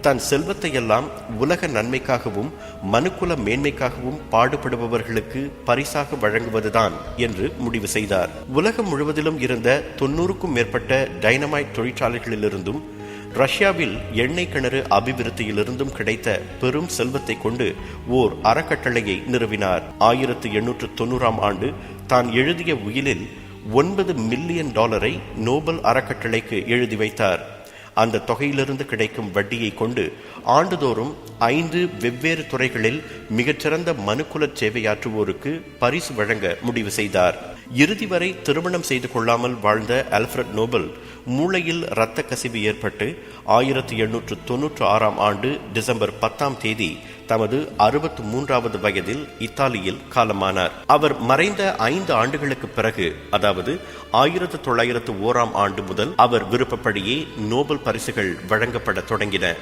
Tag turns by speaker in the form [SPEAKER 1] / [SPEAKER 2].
[SPEAKER 1] தன் செல்வத்தையெல்லாம் உலக நன்மைக்காகவும் மனுக்குல மேன்மைக்காகவும் பாடுபடுபவர்களுக்கு பரிசாக வழங்குவதுதான் என்று முடிவு செய்தார். உலகம் முழுவதிலும் இருந்த தொன்னூறுக்கும் மேற்பட்ட டைனமைட் தொழிற்சாலைகளிலிருந்தும் ரஷ்யாவில் எண்ணெய் கிணறு அபிவிருத்தியிலிருந்தும் கிடைத்த பெரும் செல்வத்தை கொண்டு ஓர் அறக்கட்டளையை நிறுவினார். ஆயிரத்து எண்ணூற்று தொண்ணூறாம் ஆண்டு தான் எழுதிய உயிலில் ஒன்பது மில்லியன் டாலரை நோபல் அறக்கட்டளைக்கு எழுதி வைத்தார். அந்த தொகையிலிருந்து கிடைக்கும் வட்டியை கொண்டு ஆண்டுதோறும் ஐந்து வெவ்வேறு துறைகளில் மிகச்சிறந்த மனுக்குல சேவையாற்றுவோருக்கு பரிசு வழங்க முடிவு செய்தார். இறுதி வரை திருமணம் செய்து கொள்ளாமல் வாழ்ந்த அல்ஃபிரட் நோபல் மூளையில் இரத்த கசிவு ஏற்பட்டு ஆயிரத்தி எண்ணூற்று தொன்னூற்று ஆறாம் ஆண்டு டிசம்பர் பத்தாம் தேதி தமது அறுபத்து மூன்றாவது வயதில் இத்தாலியில் காலமானார். அவர் மறைந்த ஐந்து ஆண்டுகளுக்கு பிறகு அதாவது ஆயிரத்து தொள்ளாயிரத்து ஓராம் ஆண்டு முதல் அவர் விருப்பப்படியே நோபல் பரிசுகள் வழங்கப்பட தொடங்கின.